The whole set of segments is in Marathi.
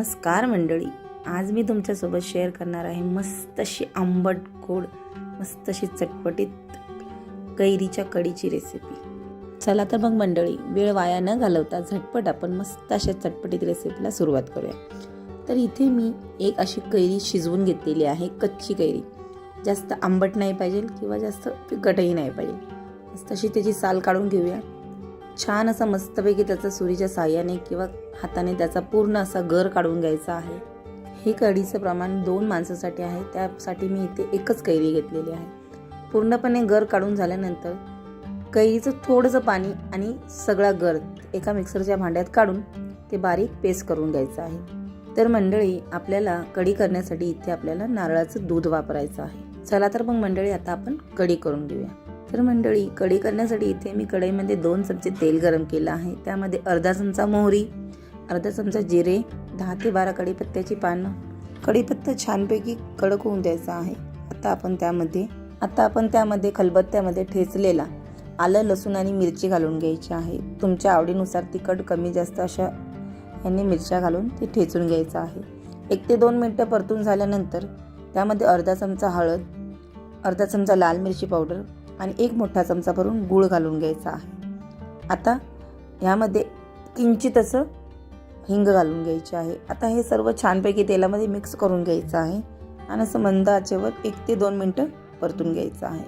नमस्कार मंडळी. आज मी तुमच्यासोबत शेअर करणार आहे मस्त अशी आंबट गोड मस्त अशी चटपटीत कैरीच्या कढीची रेसिपी चला तर मग मंडळी वेळ वाया न घालवता झटपट आपण मस्त अशा चटपटीत रेसिपीला सुरुवात करूया. तर इथे मी एक अशी कैरी शिजवून घेतलेली आहे कच्ची कैरी. जास्त आंबट नाही पाहिजे किंवा जास्त फिकटही नाही पाहिजे. मस्त अशी त्याची साल काढून घेऊया. छान असा मस्तपैकी त्याचा सुरीच्या साह्याने किंवा हाताने त्याचा पूर्ण असा गर काढून घ्यायचा आहे. हे कढीचं प्रमाण दोन माणसासाठी आहे. त्यासाठी मी इथे एकच कैरी घेतलेली आहे. पूर्णपणे गर काढून झाल्यानंतर कैरीचं थोडंसं पाणी आणि सगळा गर एका मिक्सरच्या भांड्यात काढून ते बारीक पेस्ट करून घ्यायचं आहे. तर मंडळी आपल्याला कढी करण्यासाठी इथे आपल्याला नारळाचं दूध वापरायचं आहे. चला तर मग मंडळी आता आपण कढी करून घेऊया. तर मंडळी कढी करण्यासाठी इथे मी कढईमध्ये दोन चमचे तेल गरम केलं आहे. त्यामध्ये अर्धा चमचा मोहरी अर्धा चमचा जिरे दहा ते बारा कढीपत्त्याची पानं. कढीपत्ता छानपैकी कडक होऊन द्यायचा आहे. आता आपण त्यामध्ये आता आपण त्यामध्ये खलबत्त्यामध्ये ठेचलेला आलं लसूण आणि मिरची घालून घ्यायची आहे. तुमच्या आवडीनुसार तिखट कमी जास्त अशा यांनी मिरच्या घालून ते ठेचून घ्यायचं आहे. एक ते दोन मिनटं परतून झाल्यानंतर त्यामध्ये अर्धा चमचा हळद अर्धा चमचा लाल मिरची पावडर आणि एक मोठा चमचा भरून गूळ घालून घ्यायचा आहे. आता ह्यामध्ये किंचित असं हिंग घालून घ्यायची आहे. आता हे सर्व छानपैकी तेलामध्ये मिक्स करून घ्यायचं आहे. आणि असं मंद आचेवर एक ते दोन मिनटं परतून घ्यायचं आहे.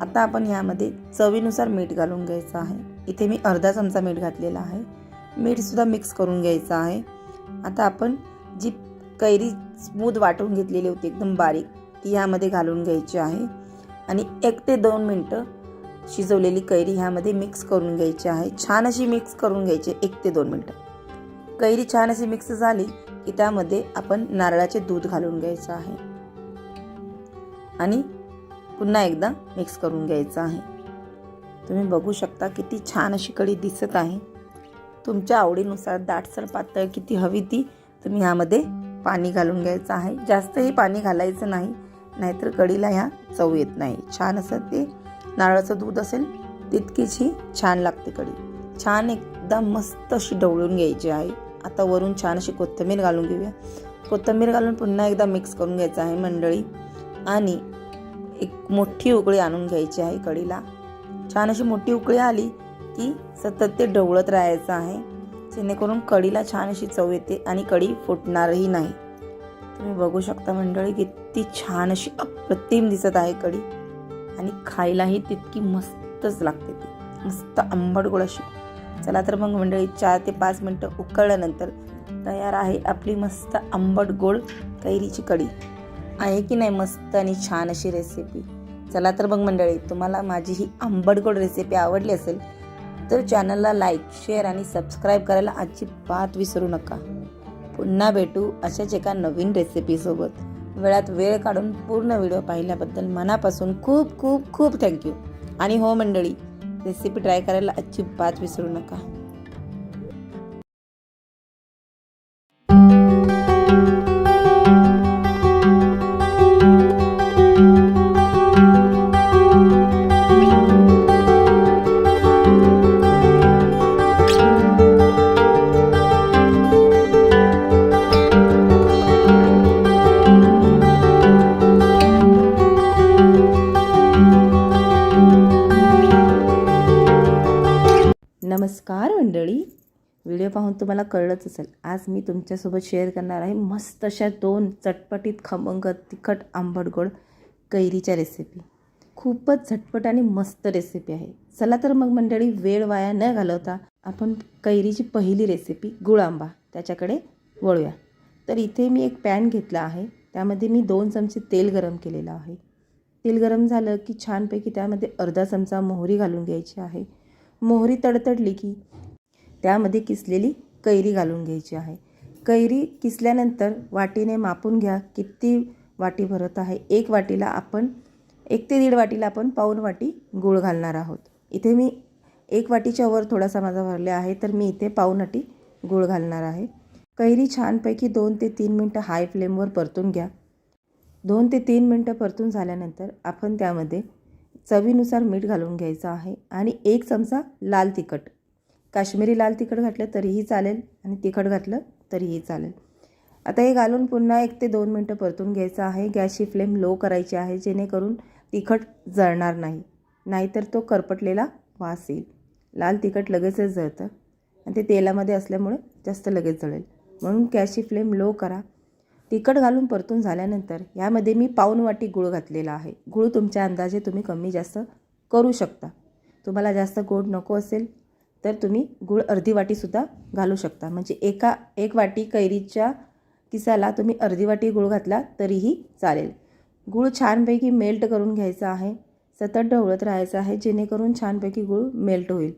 आता आपण ह्यामध्ये चवीनुसार मीठ घालून घ्यायचं आहे. इथे मी अर्धा चमचा मीठ घातलेला आहे. मीठसुद्धा मिक्स करून घ्यायचं आहे. आता आपण जी कैरी स्मूद वाटून घेतलेली होती एकदम बारीक ती ह्यामध्ये घालून घ्यायची आहे. आणि एक ते दोन मिनटं शिजवलेली कैरी ह्यामध्ये मिक्स करून घ्यायची आहे. छान अशी मिक्स करून घ्यायची एक ते दोन मिनटं. कैरी छान अशी मिक्स झाली की त्यामध्ये आपण नारळाचे दूध घालून घ्यायचं आहे. आणि पुन्हा एकदा मिक्स करून घ्यायचं आहे. तुम्ही बघू शकता किती छान अशी कढी दिसत आहे. तुमच्या आवडीनुसार दाटसर पातळ किती हवी ती तुम्ही ह्यामध्ये पाणी घालून घ्यायचं आहे. जास्तही पाणी घालायचं नाही. नाहीतर कढीला ह्या चव येत नाही. छान असं ते नारळाचं दूध असेल तितकीच ही छान लागते कढी. छान एकदम मस्त अशी ढवळून घ्यायची आहे. आता वरून छान अशी कोथिंबीर घालून घेऊया. कोथिंबीर घालून पुन्हा एकदा मिक्स करून घ्यायचं आहे मंडळी. आणि एक मोठी उकळी आणून घ्यायची आहे कढीला छान अशी मोठी उकळी आली की सतत ते ढवळत राहायचं आहे. जेणेकरून कढीला छान अशी चव येते आणि कढी फुटणारही नाही. तुम्ही बघू शकता मंडळी किती छान अशी अप्रतिम दिसत आहे कढी. आणि खायलाही तितकी मस्तच लागते ती. मस्त आंबट गोड अशी. चला तर मग मंडळी चार ते पाच मिनटं उकळल्यानंतर तयार आहे आपली मस्त आंबट गोड कैरीची कढी. आहे की नाही मस्त आणि छान अशी रेसिपी चला तर मग मंडळी तुम्हाला माझी ही आंबट गोड रेसिपी आवडली असेल तर चॅनलला लाईक शेअर आणि सबस्क्राईब करायला अजिबात विसरू नका. पुन्हा भेटू अशाच एका नवीन रेसिपीसोबत वेळात वेळ काढून पूर्ण व्हिडिओ पाहिल्याबद्दल मनापासून खूप खूप खूप थँक्यू आणि हो मंडळी रेसिपी ट्राय करायला अजिबात विसरू नका. मग तुम्हाला कळलंच असेल. आज मी तुमच्यासोबत शेअर करणार आहे मस्त अशा दोन चटपटीत खमंग तिखट आंबट गोड कैरीच्या रेसिपी खूपच झटपट आणि मस्त रेसिपी आहे. चला तर मग मंडळी वेळ वाया न घालवता आपण कैरीची पहिली रेसिपी गुळांबा त्याच्याकडे वळूया. तर इथे मी एक पॅन घेतला आहे. त्यामध्ये मी दोन चमचे तेल गरम केलेलं आहे. तेल गरम झालं की छानपैकी त्यामध्ये अर्धा चमचा मोहरी घालून घ्यायची आहे. मोहरी तडतडली की त्यामध्ये किसलेली कैरी घालून घ्यायची आहे. कैरी किसल्यानंतर वाटीने मापून घ्या. किती वाटी भरत आहे? एक वाटीला आपण एक ते दीड वाटीला आपण पाऊन वाटी गूळ घालणार आहोत. इथे मी एक वाटीच्या वर थोडासा माझा भरले आहे तर मी इथे पाऊन वाटी गूळ घालणार आहे. कैरी छानपैकी दोन ते तीन मिनटं हाय फ्लेमवर परतून घ्या. दोन ते तीन मिनटं परतून झाल्यानंतर आपण त्यामध्ये चवीनुसार मीठ घालून घ्यायचं आहे आणि एक चमचा लाल तिखट काश्मीरी लाल तिखट घातलं तरीही चालेल आणि तिखट घातलं तरीही चालेल. आता हे घालून पुन्हा एक ते दोन मिनटं परतून घ्यायचं आहे. गॅसची फ्लेम लो करायची आहे जेणेकरून तिखट जळणार नाही. नाहीतर तो करपटलेला वास येईल. लाल तिखट लगेचच जळतं आणि ते तेलामध्ये असल्यामुळे जास्त लगेच जळेल. म्हणून गॅसची फ्लेम लो करा. तिखट घालून परतून झाल्यानंतर यामध्ये मी पाऊन वाटी गूळ घातलेला आहे. गूळ तुमच्या अंदाजे तुम्ही कमी जास्त करू शकता. तुम्हाला जास्त गोड नको असेल तर तुम्ही गूळ अर्धी वाटीसुद्धा घालू शकता. म्हणजे एका एक वाटी कैरीच्या किसाला तुम्ही अर्धी वाटी गूळ घातला तरीही चालेल. गूळ छानपैकी मेल्ट करून घ्यायचा आहे. सतत ढवळत राहायचं आहे जेणेकरून छानपैकी गूळ मेल्ट होईल.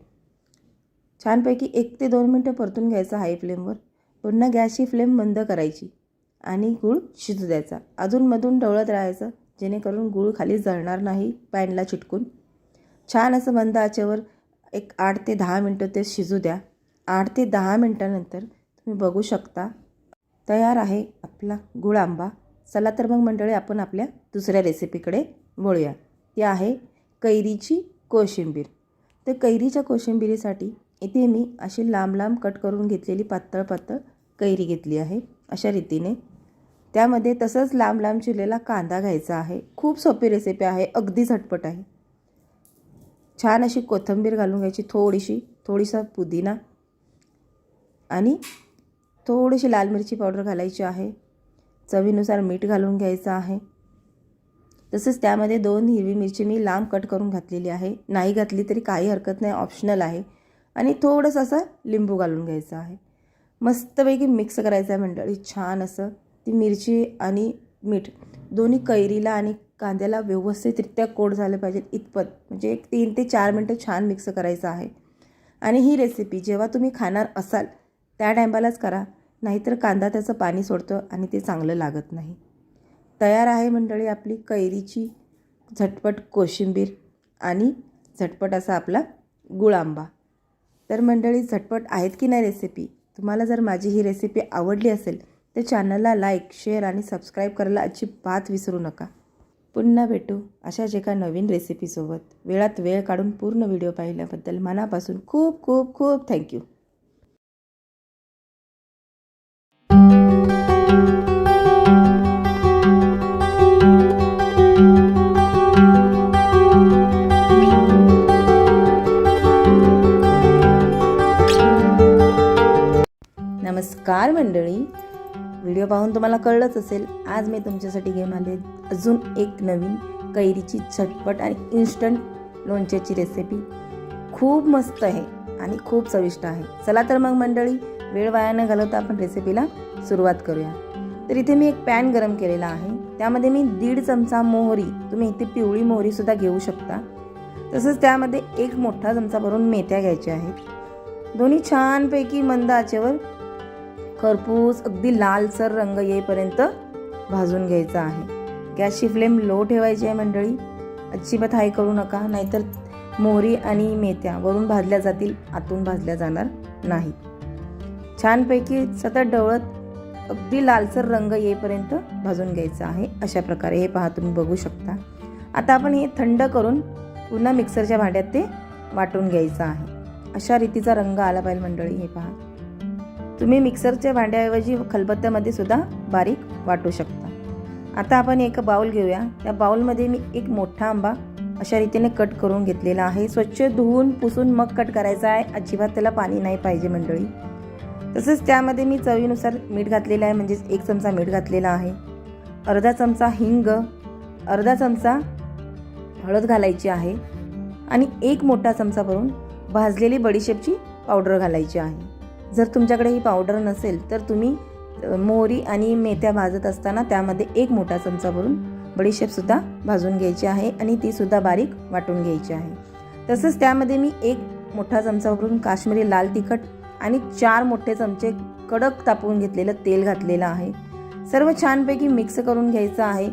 छानपैकी एक ते दोन मिनटं परतून घ्यायचं हाय फ्लेमवर. पुन्हा गॅसची फ्लेम बंद करायची आणि गूळ शिजू द्यायचा. अधूनमधून ढवळत राहायचं जेणेकरून गूळ खाली जळणार नाही पॅनला चिटकून. छान असं मंद आचेवर एक आठ ते दहा मिनटं ते शिजू द्या. आठ ते दहा मिनटानंतर तुम्ही बघू शकता तयार आहे आपला गुळ आंबा. चला तर मग मंडळी आपण आपल्या दुसऱ्या रेसिपीकडे वळूया. ती आहे कैरीची कोशिंबीर. तर कैरीच्या कोशिंबिरीसाठी इथे मी अशी लांब लांब कट करून घेतलेली पातळ पातळ कैरी घेतली आहे अशा रीतीने. त्यामध्ये तसंच लांब लांब चिरलेला कांदा घ्यायचा आहे. खूप सोपी रेसिपी आहे अगदी झटपट आहे. छान अशी कोथिंबीर घालून घ्यायची थोडीशी थोडीसा पुदिना आणि थोडीशी लाल मिरची पावडर घालायची आहे. चवीनुसार मीठ घालून घ्यायचं आहे. तसंच त्यामध्ये दोन हिरवी मिरची मी लांब कट करून घातलेली आहे. नाही घातली तरी काही हरकत नाही ऑप्शनल आहे. आणि थोडंसं असं लिंबू घालून घ्यायचं आहे. मस्तपैकी मिक्स करायचं आहे मंडळी छान असं. ती मिरची आणि मीठ दोन्ही कैरीला आणि कांद्याला व्यवस्थितरित्या कोड झालं पाहिजे इतपत. म्हणजे एक तीन ते चार मिनटं छान मिक्स करायचं आहे. आणि ही रेसिपी जेव्हा तुम्ही खाणार असाल त्या टायमालाच करा. नाहीतर कांदा त्याचं पाणी सोडतं आणि ते चांगलं लागत नाही. तयार आहे मंडळी आपली कैरीची झटपट कोशिंबीर आणि झटपट असा आपला गुळ आंबा तर मंडळी झटपट आहेत की नाही रेसिपी तुम्हाला जर माझी ही रेसिपी आवडली असेल तर चॅनलला लाईक शेअर आणि सबस्क्राईब करायला अजिबात विसरू नका. पुन्हा भेटू अशाच एका नवीन रेसिपीसोबत वेळात वेळ काढून पूर्ण व्हिडिओ पाहिल्याबद्दल मनापासून खूप खूप खूप थँक्यू नमस्कार मंडळी. व्हिडिओ पाहून तुम्हाला कळलंच असेल आज मी तुमच्यासाठी घेऊन आले अजून एक नवीन कैरीची झटपट आणि इन्स्टंट लोणच्याची रेसिपी खूप मस्त आहे आणि खूप चविष्ट आहे. चला तर मग मंडळी वेळ वाया न घालवता आपण रेसिपीला सुरुवात करूया. तर इथे मी एक पॅन गरम केलेला आहे. त्यामध्ये मी दीड चमचा मोहरी तुम्ही इथे पिवळी मोहरीसुद्धा घेऊ शकता. तसंच त्यामध्ये एक मोठा चमचा भरून मेथ्या घ्यायच्या आहेत. दोन्ही छानपैकी मंद आचेवर खरपूस अगदी लालसर रंग येईपर्यंत भाजून घ्यायचा आहे. गॅसची फ्लेम लो ठेवायची आहे मंडळी. अजिबात हाय करू नका नाहीतर मोहरी आणि मेथ्या वरून भाजल्या जातील आतून भाजल्या जाणार नाही. छानपैकी सतत ढवळत अगदी लालसर रंग येईपर्यंत भाजून घ्यायचं आहे. अशा प्रकारे हे पहा तुम्ही बघू शकता. आता आपण हे थंड करून पुन्हा मिक्सरच्या भांड्यात ते वाटून घ्यायचं आहे. अशा रीतीचा रंग आला पाहिजे मंडळी हे पहा. तुम्ही मिक्सरच्या भांड्याऐवजी खलबत्त्यामध्ये सुद्धा बारीक वाटू शकता. आता आपण एक बाऊल घेऊया. त्या बाउलमध्ये मी एक मोठा आंबा अशा रीतीने कट करून घेतलेला आहे. स्वच्छ धुवून पुसून मग कट करायचा आहे. अजिबात त्याला पाणी नाही पाहिजे मंडळी. तसंच त्यामध्ये मी चवीनुसार मीठ घातलेलं आहे. म्हणजेच एक चमचा मीठ घातलेला आहे. अर्धा चमचा हिंग अर्धा चमचा हळद घालायची आहे आणि एक मोठा चमचा भरून भाजलेली बडीशेपची पावडर घालायची आहे. जर तुमच्याकडे ही पावडर नसेल तर तुम्ही मोहरी आणि मेथ्या भाजत असताना त्यामध्ये एक मोठा चमचा भरून बडीशेपसुद्धा भाजून घ्यायची आहे आणि तीसुद्धा बारीक वाटून घ्यायची आहे. तसंच त्यामध्ये मी एक मोठा चमचा भरून काश्मीरी लाल तिखट आणि चार मोठे चमचे कडक तापवून घेतलेलं तेल घातलेलं आहे. सर्व छानपैकी मिक्स करून घ्यायचं आहे.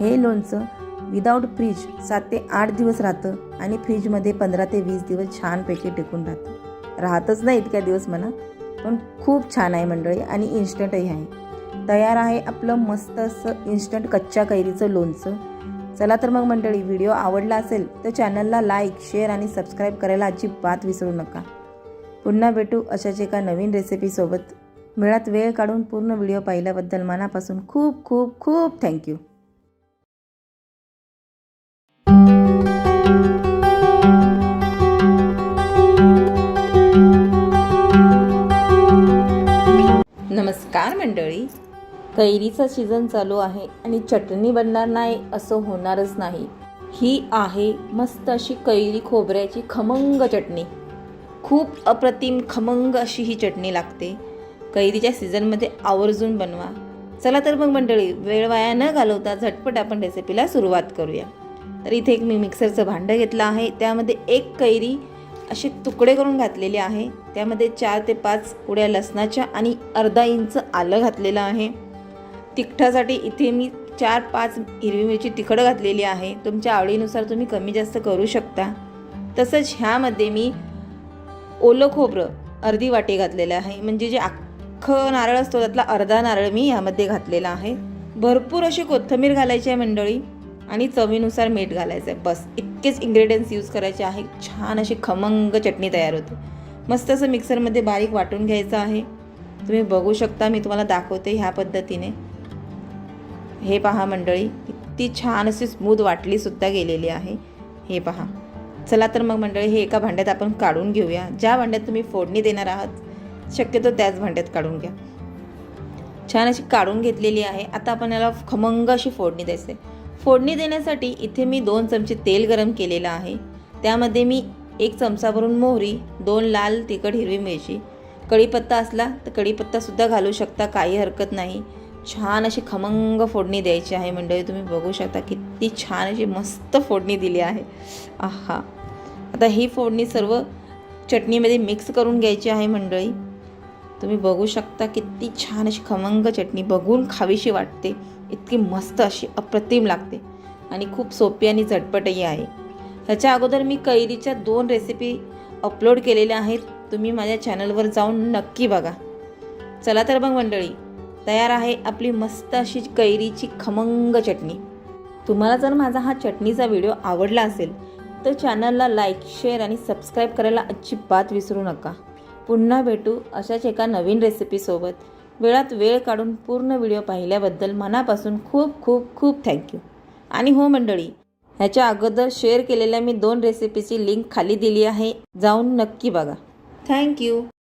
हे लोणचं विदाऊट फ्रीज सात ते आठ दिवस राहतं आणि फ्रीजमध्ये पंधरा ते वीस दिवस छानपैकी टिकून राहतं. राहतच नाही इतक्या दिवस म्हणा. पण खूप छान आहे मंडळी आणि इन्स्टंटही आहे. तयार आहे आपलं मस्त असं इन्स्टंट कच्च्या कैरीचं लोणचं. चला तर मग मंडळी व्हिडिओ आवडला असेल तर चॅनलला लाईक शेअर आणि सबस्क्राईब करायला अजिबात विसरू नका. पुन्हा भेटू अशाच एका नवीन रेसिपीसोबत मिळात वेळ काढून पूर्ण व्हिडिओ पाहिल्याबद्दल मनापासून खूप खूप खूप थँक्यू नमस्कार मंडळी. कैरीचा सीझन चालू आहे आणि चटणी बनणार नाही असं होणारच नाही. ही आहे मस्त अशी कैरी खोबऱ्याची खमंग चटणी. खूप अप्रतिम खमंग अशी ही चटणी लागते. कैरीच्या सीझनमध्ये आवर्जून बनवा. चला तर मग मंडळी वेळ वाया न घालवता झटपट आपण रेसिपीला सुरुवात करूया. तर इथे एक मी मिक्सरचं भांडं घेतलं आहे. त्यामध्ये एक कैरी असे तुकडे करून घातलेले आहे. त्यामध्ये चार ते पाच उड्या लसणाच्या आणि अर्धा इंच आलं घातलेलं आहे. तिखटासाठी इथे मी चार पाच हिरवी मिरची तिखट घातलेली आहे. तुमच्या आवडीनुसार तुम्ही कमी जास्त करू शकता. तसंच ह्यामध्ये मी ओलं खोबरं अर्धी वाटी घातलेलं आहे. म्हणजे जे अख्खं नारळ असतो त्यातला अर्धा नारळ मी ह्यामध्ये घातलेला आहे. भरपूर अशी कोथिंबीर घालायची आहे मंडळी. आणि चवीनुसार मीठ घालायचं आहे बस इतकेच इंग्रेडियंट्स यूज करायचे आहे. छान अशी खमंग चटणी तयार होते. मस्त असं मिक्सरमध्ये बारीक वाटून घ्यायचं आहे. तुम्ही बघू शकता मी तुम्हाला दाखवते ह्या पद्धतीने. हे पहा मंडळी किती छान अशी स्मूथ वाटलीसुद्धा गेलेली आहे. हे पहा. चला तर मग मंडळी हे एका भांड्यात आपण काढून घेऊया. ज्या भांड्यात तुम्ही फोडणी देणार आहात शक्यतो त्याच भांड्यात काढून घ्या. छान अशी काढून घेतलेली आहे. आता आपण याला खमंग अशी फोडणी द्यायची आहे. फोडणी देण्यासाठी इथे मी दोन चमचे तेल गरम केलेलं आहे. त्यामध्ये मी एक चमचा भरून मोहरी दोन लाल तिखट हिरवी मिरची. कढीपत्ता असला तर कढीपत्तासुद्धा घालू शकता काही हरकत नाही. छान अशी खमंग फोडणी द्यायची आहे मंडळी तुम्ही बघू शकता किती छान अशी मस्त फोडणी दिली आहे. आहा. आता ही फोडणी सर्व चटणीमध्ये मिक्स करून घ्यायची आहे मंडळी. तुम्ही बघू शकता किती छान अशी खमंग चटणी बघून खावीशी वाटते. इतकी मस्त अशी अप्रतिम लागते. आणि खूप सोपी आणि झटपटही आहे. ह्याच्या अगोदर मी कैरीच्या दोन रेसिपी अपलोड केलेल्या आहेत. तुम्ही माझ्या चॅनलवर जाऊन नक्की बघा. चला तर मग मंडळी तयार आहे आपली मस्त अशी कैरीची खमंग चटणी. तुम्हाला जर माझा हा चटणीचा व्हिडिओ आवडला असेल तर चॅनलला लाईक शेअर आणि सबस्क्राईब करायला अजिबात विसरू नका. पुन्हा भेटू अशाच एका नवीन रेसिपीसोबत वेळात वेळ काढून पूर्ण व्हिडिओ पाहिल्याबद्दल मनापासून खूप खूप खूप थँक्यू आणि हो मंडळी ह्याच्या अगोदर शेअर केलेल्या मी दोन रेसिपीची लिंक खाली दिली आहे. जाऊन नक्की बघा. थँक्यू